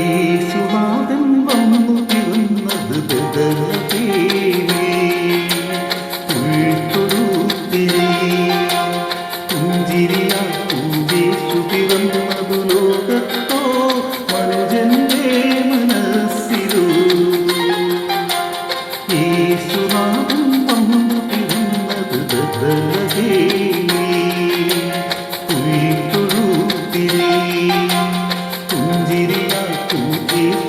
യേശുനാഥൻ വന്നു പിറന്നത് പുഞ്ചിരിയാശു പിറന്നതു ലോകത്തോ മനുജന്റെ മനസ്സിലോ യേശുനാഥൻ വന്നു പിറന്നത് ബദലേ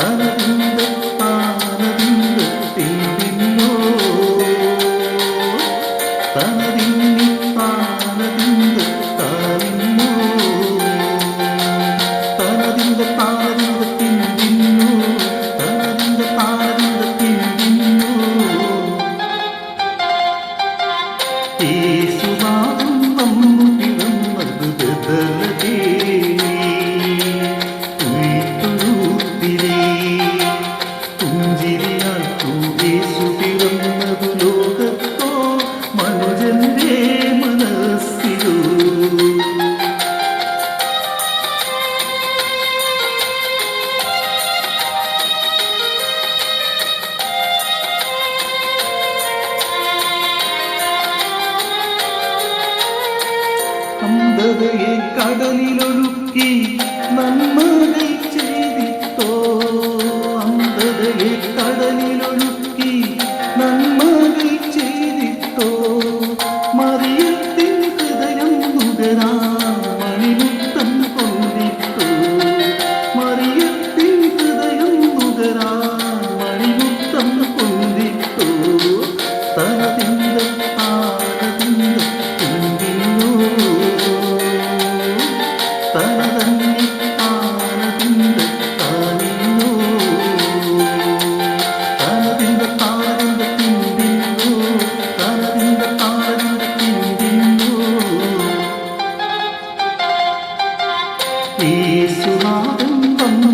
ആനന്ദ ആനന്ദത്തിൽ നിന്നോ തനതിന്നിപ്പാനതിന്തത്തിൽ അന്ധതയെ കടലിലൊഴുക്കി നന്മകൾ ചെയ്തിട്ടോ? അന്ധതയെ കടലിലൊഴുക്കി നന്മകൾ ചെയ്തിട്ടോ? മറിയത്തിൻ ഹൃദയം നുകരാ മണിമുട്ട യേശുനാഥം വന്നു